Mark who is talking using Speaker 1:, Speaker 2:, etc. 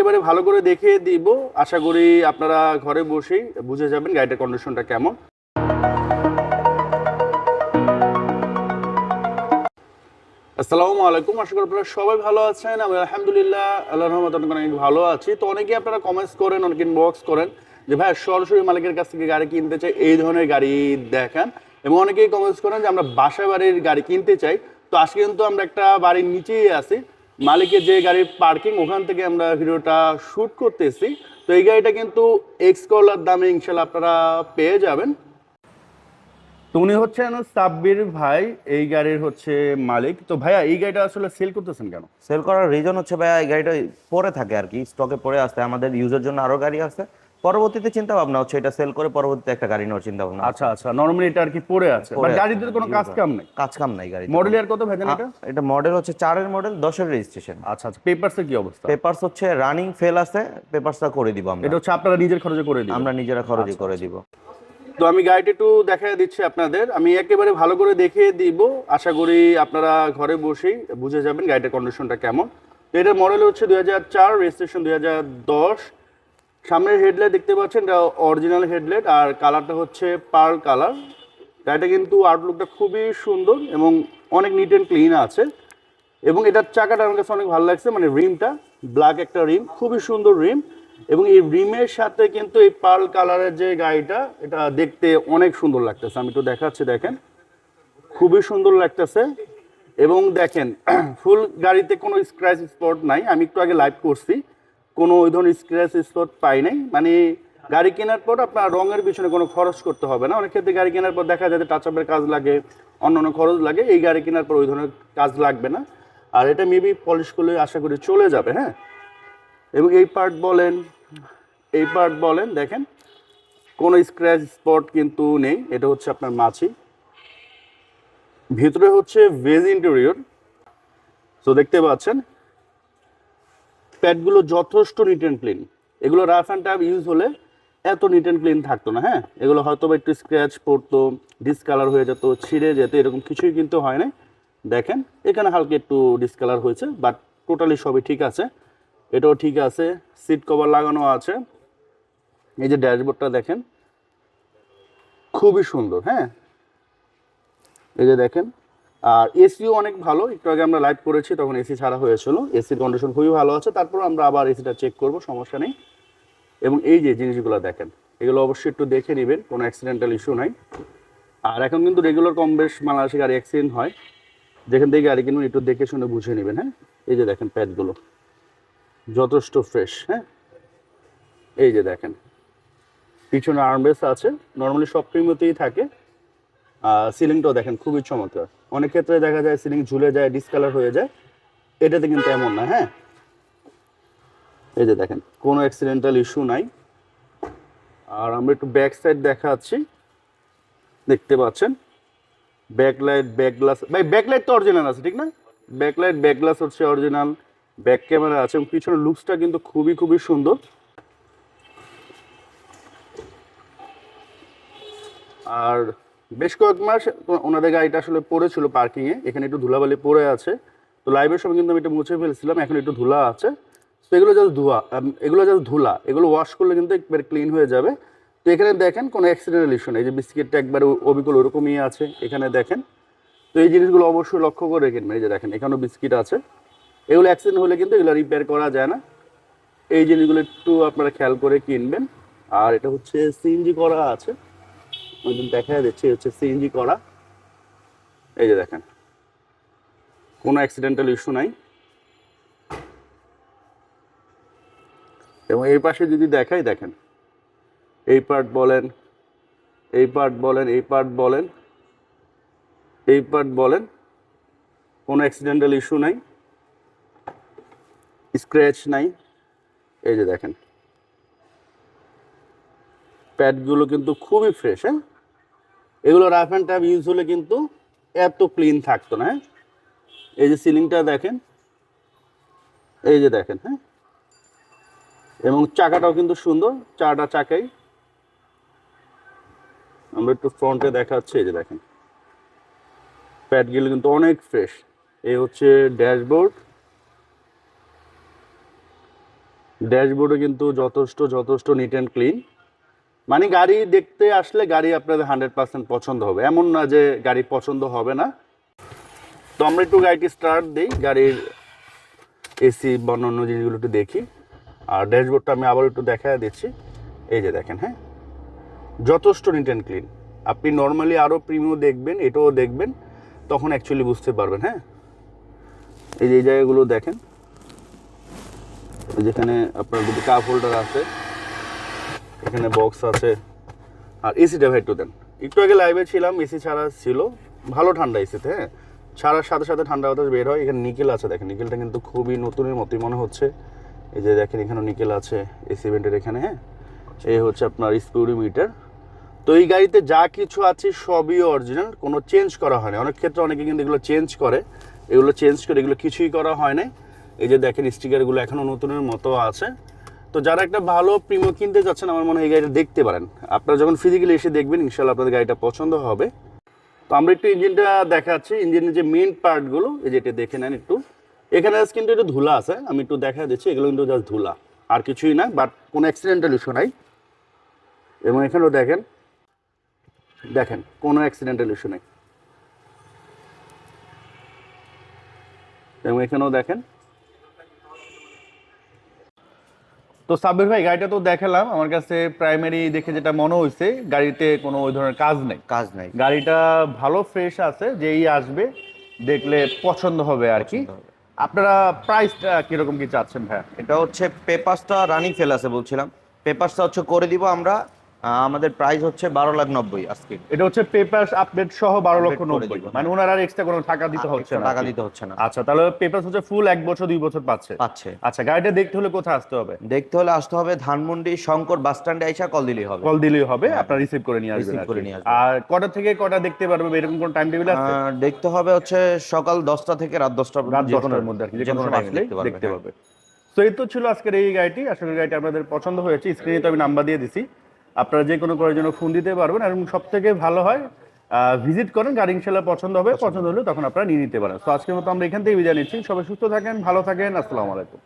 Speaker 1: একেবারে ভালো করে দেখিয়ে দিব। আশা করি আপনারা ঘরে বসেই বুঝে যাবেন গাড়িটার কন্ডিশনটা কেমন। আসসালামু আলাইকুম। আশা করি আপনারা সবাই ভালো আছেন। আমি আলহামদুলিল্লাহ, আল্লাহর রহমত অনেক ভালো আছি। তো অনেকেই আপনারা কমেন্টস করেন, অনেকে ইনবক্স করেন যে, ভাই, সরাসরি মালিকের কাছ থেকে গাড়ি কিনতে চাই, এই ধরনের গাড়ি দেখান। এবং অনেকেই কমেন্টস করেন যে, আমরা বাসা বাড়ির গাড়ি কিনতে চাই। তো আজকে কিন্তু আমরা একটা বাড়ির নিচেই আছি। মালিকের যে গাড়ির পার্কিং, ওখান থেকে আমরা ভিডিওটা শ্যুট করতেছি। তো এই গাড়িটা কিন্তু এক্স কলার দামে ইনশাল্লাহ আপনারা পেয়ে যাবেন। তো উনি হচ্ছেন সাব্বির ভাই, এই গাড়ির হচ্ছে মালিক। তো ভাইয়া, এই গাড়িটা আসলে সেল করতেছেন কেন?
Speaker 2: সেল করার রিজন হচ্ছে ভাইয়া, এই গাড়িটা পরে থাকে আর কি স্টকে পরে আসতে আমাদের ইউজের জন্য আরও গাড়ি আছে। পরবর্তীতে চিন্তা ভাবনা হচ্ছে এটা সেল করে পরবর্তীতে একটা গাড়ি নেওয়ার চিন্তা ভাবনা
Speaker 1: আচ্ছা আচ্ছা নরমালি এটা আর কি পড়ে আছে। বাট গাড়িতে কোনো কাজ কাম নাই?
Speaker 2: কাজ কাম নাই গাড়ি
Speaker 1: মডেল ইয়ার কত ভেজেন এটা?
Speaker 2: এটা মডেল হচ্ছে চারের মডেল দশের রেজিস্ট্রেশন
Speaker 1: আচ্ছা আচ্ছা পেপারসের কি অবস্থা?
Speaker 2: পেপারস হচ্ছে রানিং ফেল আছে পেপারসটা করে দিব আমরা।
Speaker 1: এটা হচ্ছে আপনারা নিজের খরচে করে দিবেন?
Speaker 2: আমরা নিজেরা খরচই
Speaker 1: আচ্ছা,
Speaker 2: করে দিব।
Speaker 1: তো আমি গাড়িটা একটু দেখাই দিচ্ছি আপনাদের। আমি একেবারে ভালো করে দেখিয়ে দিব। আশা করি আপনারা ঘরে বসেই বুঝে যাবেন গাড়িটার কন্ডিশনটা কেমন। এটার মডেল হচ্ছে দুই হাজার চার রেজিস্ট্রেশন দুই হাজার দশ। সামনের হেডলাইট দেখতে পাচ্ছেন, এটা অরিজিনাল হেডলাইট, আর কালারটা হচ্ছে পার্ল কালার গাড়িটা কিন্তু আউটলুকটা খুবই সুন্দর এবং অনেক নিট অ্যান্ড ক্লিন আছে। এবং এটার চাকাটা আমার কাছে অনেক ভালো লাগছে মানে রিমটা ব্ল্যাক একটা রিম, খুবই সুন্দর রিম। এবং এই রিমের সাথে কিন্তু এই পার্ল কালারের যে গাড়িটা, এটা দেখতে অনেক সুন্দর লাগতেছে। আমি একটু দেখাচ্ছি, দেখেন। খুবই সুন্দর লাগতেছে। এবং দেখেন ফুল গাড়িতে কোনো স্ক্র্যাচ স্পট নাই। আমি একটু আগে লাইভ করছি। কোনো ওই ধরনের স্ক্র্যাচ স্পট পাই নাই। মানে গাড়ি কেনার পর আপনার রঙের পিছনে কোনো খরচ করতে হবে না। অনেক ক্ষেত্রে গাড়ি কেনার পর দেখা যায় টাচ আপের কাজ লাগে, অন্য অন্য খরচ লাগে, এই গাড়ি কেনার পর ওই ধরনের কাজ লাগবে না। আর এটা মেবি পলিশ করলে আশা করি চলে যাবে হ্যাঁ? এবং এই পার্ট বলেন, এই পার্ট বলেন, দেখেন, কোনো স্ক্র্যাচ স্পট কিন্তু নেই। এটা হচ্ছে আপনার মাছি। ভিতরে হচ্ছে ভেজ ইন্টেরিয়র তো দেখতে পাচ্ছেন প্যাডগুলো যথেষ্ট নিট অ্যান্ড ক্লিন এগুলো রাফ অ্যান্ড টাফ ইউজ হলে এত নিট অ্যান্ড ক্লিন থাকতো না হ্যাঁ? এগুলো হয়তো বা একটু স্ক্র্যাচ পড়তো ডিসকালার হয়ে যেত, ছিঁড়ে যেত, এরকম কিছুই কিন্তু হয় না দেখেন, এখানে হালকা একটু ডিসকালার হয়েছে বাট টোটালি সবই ঠিক আছে। এটাও ঠিক আছে সিট কভার লাগানো আছে। এই যে ড্যাশবোর্ডটা দেখেন, খুবই সুন্দর হ্যাঁ? এই যে দেখেন আর এসিও অনেক ভালো। একটু আগে আমরা লাইভ করেছি, তখন এসি ছাড়া হয়েছিল। এসির কন্ডিশন খুবই ভালো আছে। তারপর আমরা আবার এসিটা চেক করব, সমস্যা নেই। এবং এই যে জিনিসগুলো দেখেন, এগুলো অবশ্যই একটু দেখে নেবেন, কোনো অ্যাক্সিডেন্টাল ইস্যু নাই। আর এখন কিন্তু রেগুলার কম বেশ বাংলাদেশে গাড়ি অ্যাক্সিডেন্ট হয়। যেখান থেকে গাড়ি কিনবেন একটু দেখে শুনে বুঝে নেবেন হ্যাঁ? এই যে দেখেন প্যাডগুলো যথেষ্ট ফ্রেশ হ্যাঁ? এই যে দেখেন, পিছনে আর্মবেস আছে। নর্মালি সব প্রিমিয়তেই থাকে। সিলিংটাও দেখেন খুবই চমৎকার। অনেক ক্ষেত্রে দেখা যায় সিলিং ঝুলে যায় ডিসকালার হয়ে যায়। এটাতে কিন্তু এমন না হ্যাঁ? এই যে দেখেন, কোনো অ্যাক্সিডেন্টাল ইস্যু নাই। আর আমরা একটু ব্যাক সাইড দেখাচ্ছি। দেখতে পাচ্ছেন? ব্যাকলাইট ব্যাক গ্লাস ভাই ব্যাকলাইট তো অরিজিনাল আছে, ঠিক না? ব্যাকলাইট ব্যাক গ্লাস হচ্ছে অরিজিনাল ব্যাক ক্যামেরা আছে এবং পিছনের লুকসটা কিন্তু খুবই খুবই সুন্দর। আর বেশ কয়েক মাস ওনাদের গাড়িটা আসলে পড়েছিল পার্কিংয়ে। এখানে একটু ধুলাবালি পড়ে আছে। তো লাইভের সময় কিন্তু আমি এটা মুছে ফেলছিলাম, এখন একটু ধুলা আছে। তো এগুলো জাস্ট ধোয়া এগুলো জাস্ট ধুলা। এগুলো ওয়াশ করলে কিন্তু একবার ক্লিন হয়ে যাবে। তো এখানে দেখেন কোনো অ্যাক্সিডেন্টাল ইস্যু নেই যে বিস্কিটটা একবার অবিকল ওরকমই আছে এখানে দেখেন। তো এই জিনিসগুলো অবশ্যই লক্ষ্য করে কিনবেন এই যে দেখেন, এখানেও বিস্কিট আছে। এগুলো অ্যাক্সিডেন্ট হলে কিন্তু এগুলো রিপেয়ার করা যায় না। এই জিনিসগুলো একটু আপনারা খেয়াল করে কিনবেন। আর এটা হচ্ছে সিএনজি করা আছে। আমাদের দেখা যাচ্ছে হচ্ছে সিএনজি করা। এই যে দেখেন, কোনো অ্যাক্সিডেন্টাল ইস্যু নাই। এবং এই পাশে যদি দেখাই, দেখেন, এই পার্ট বলেন, এই পার্ট বলেন, এই পার্ট বলেন, এই পার্ট বলেন, কোনো অ্যাক্সিডেন্টাল ইস্যু নাই স্ক্র্যাচ নাই। এই যে দেখেন প্যাডগুলো কিন্তু খুবই ফ্রেশ হ্যাঁ? এগুলো রাফ অ্যান্ড ট্যাপ ইউজ হলে কিন্তু এত ক্লিন থাকতো না হ্যাঁ? এই যে সিলিংটা দেখেন, এই যে দেখেন হ্যাঁ? এবং চাকাটাও কিন্তু সুন্দর চারটা চাকাই। আমরা একটু ফ্রন্টে দেখাচ্ছি, এই যে দেখেন। প্যাডগুলো কিন্তু অনেক ফ্রেশ এই হচ্ছে ড্যাশবোর্ড ড্যাশবোর্ডও কিন্তু যথেষ্ট যথেষ্ট নিট অ্যান্ড ক্লিন মানে গাড়ি দেখতে আসলে গাড়ি আপনাদের হান্ড্রেড পার্সেন্ট পছন্দ হবে। এমন না যে গাড়ি পছন্দ হবে না। তো আমরা একটু গাড়িটি স্টার্ট দিই, গাড়ির এসি বা জিনিসগুলো একটু দেখি। আর ড্যাশবোর্ডটা আমি আবার একটু দেখা দিচ্ছি। এই যে দেখেন হ্যাঁ? যথেষ্ট নিট অ্যান্ড ক্লিন আপনি নর্মালি আরও প্রিমিয়াম দেখবেন, এটাও দেখবেন, তখন অ্যাকচুয়ালি বুঝতে পারবেন হ্যাঁ? এই যে এই জায়গাগুলো দেখেন। যেখানে আপনার দুটি কাপ হোল্ডার আছে এখানে বক্স আছে। আর এসিটা ভাই একটু দেন। একটু আগে লাইভে ছিলাম এসি ছাড়া ছিল। ভালো ঠান্ডা এসিতে হ্যাঁ? ছাড়ার সাথে সাথে ঠান্ডা বাতাস বের হয়। এখানে নিকেল আছে, দেখেন। নিকেলটা কিন্তু খুবই নতুনের মতোই মনে হচ্ছে। এই যে দেখেন এখানে নিকেল আছে এসি ভেন্টের এখানে হ্যাঁ? এই হচ্ছে আপনার স্পিউরিমিটার তো এই গাড়িতে যা কিছু আছে, সবই অরিজিনাল কোনো চেঞ্জ করা হয় না অনেক ক্ষেত্রে অনেকে কিন্তু এগুলো চেঞ্জ করে। এগুলো চেঞ্জ করে, এগুলো কিছুই করা হয় না এই যে দেখেন স্টিকারগুলো এখনও নতুনের মতো আছে। তো যারা একটা ভালো প্রিমিও কিনতে যাচ্ছেন, আমার মনে হয় এই গাড়িটা দেখতে পারেন। আপনারা যখন ফিজিক্যালি এসে দেখবেন ইনশাল্লাহ আপনাদের গাড়িটা পছন্দ হবে। তো আমরা একটু ইঞ্জিনটা দেখাচ্ছি। ইঞ্জিনের যে মেন পার্টগুলো এই যেটা দেখে নেন একটু। এখানে আজ কিন্তু একটু ধুলা আছে, আমি একটু দেখা দিচ্ছি, এগুলো কিন্তু জাস্ট ধুলা। আর কিছুই না বাট কোনো অ্যাক্সিডেন্টাল ইস্যু নাই। এবং এখানেও দেখেন দেখেন, কোনো অ্যাক্সিডেন্টাল ইস্যু নেই। এবং এখানেও দেখেন তো সাব্বির ভাই গাড়িটা তো দেখালাম। আমার কাছে প্রাইমারি দেখে যেটা মনে হয়েছে গাড়িতে কোনো ওই ধরনের কাজ নেই।
Speaker 2: কাজ নাই।
Speaker 1: গাড়িটা ভালো ফ্রেশ আছে যেই আসবে দেখলে পছন্দ হবে আর কি। আপনারা প্রাইসটা কীরকম কি চাচ্ছেন ভাইয়া?
Speaker 2: এটা হচ্ছে পেপারসটা রানিং ফেল আছে বলছিলাম। পেপারসটা হচ্ছে করে দিব আমরা আমাদের প্রাইস হচ্ছে বারো লাখ নব্বই আজকে।
Speaker 1: এটা হচ্ছে পেপার আপডেট সহ বারো লক্ষ নব্বই। মানে ওনার আর এক্সট্রা কোনো টাকা দিতে হচ্ছে না
Speaker 2: টাকা দিতে হচ্ছে না।
Speaker 1: আচ্ছা তাহলে পেপার হচ্ছে ফুল এক বছর দুই বছর পাচ্ছে?
Speaker 2: পাচ্ছে।
Speaker 1: আচ্ছা গাড়িটা দেখতে হলে কোথায় আসতে হবে?
Speaker 2: দেখতে হলে আসতে হবে ধানমন্ডি শঙ্কর বাস স্ট্যান্ডে আইসা কল দিলেই হবে।
Speaker 1: কল দিলেই হবে আপনার রিসিভ করে নিয়ে আসবেন
Speaker 2: করে নিয়ে আসবেন।
Speaker 1: আর কটা থেকে কটা দেখতে পারবে এরকম কোন টাইম টেবিল আছে?
Speaker 2: দেখতে হবে হচ্ছে সকাল দশটা থেকে রাত দশটা
Speaker 1: রাত দশটার মধ্যে আর কি যে কোনো
Speaker 2: দেখতে পারবে, হ্যাঁ।
Speaker 1: পারবে। তো এই তো ছিল আজকের এই গাড়িটি। আসলে গাড়িটি আপনাদের পছন্দ হয়েছে। স্ক্রিনে তো আমি নাম্বার দিয়ে দিছি। আপনারা যে কোনো করার জন্য ফোন দিতে পারবেন এবং সব থেকে ভালো হয় ভিজিট করেন গাড়ি ইনশাল্লাহ পছন্দ হবে পছন্দ হলে তখন আপনারা নিয়ে নিতে পারেন। তো আজকের মতো আমরা এখান থেকে বিদায় নিচ্ছি। সবাই সুস্থ থাকেন ভালো থাকেন আসসালামু আলাইকুম।